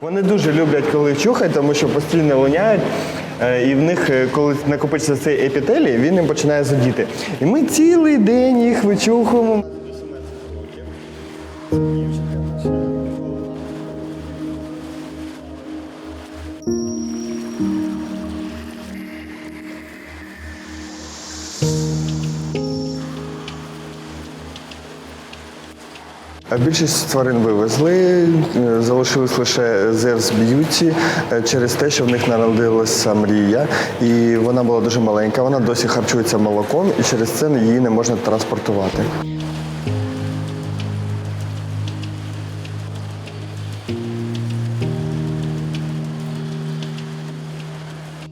Вони дуже люблять, коли чухають, тому що постійно луняють. е, І в них, е, коли накопичиться цей епітелій, він їм починає зудіти. І ми цілий день їх вичухуємо. Більшість тварин вивезли, е, залишились лише Зевс Б'юті через те, що в них народилася мрія, і вона була дуже маленька. Вона досі харчується молоком, і через це її не можна транспортувати.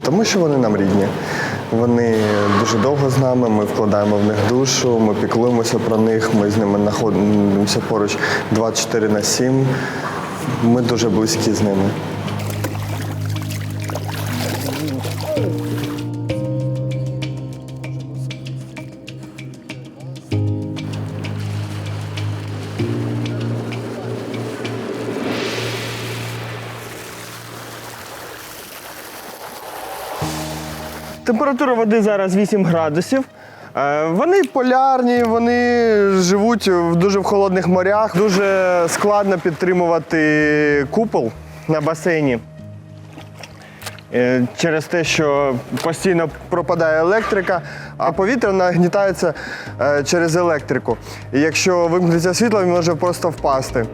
Тому що вони нам рідні. Вони дуже довго з нами, ми вкладаємо в них душу, ми піклуємося про них, ми з ними знаходимося поруч 24 на 7. Ми дуже близькі з ними. Температура води зараз 8 градусів. Е, Вони полярні, вони живуть в дуже в холодних морях. Дуже складно підтримувати купол на басейні. Е, Через те, що постійно пропадає електрика, а повітря нагнітається е, через електрику. І якщо вимкнеться світло, він може просто впасти.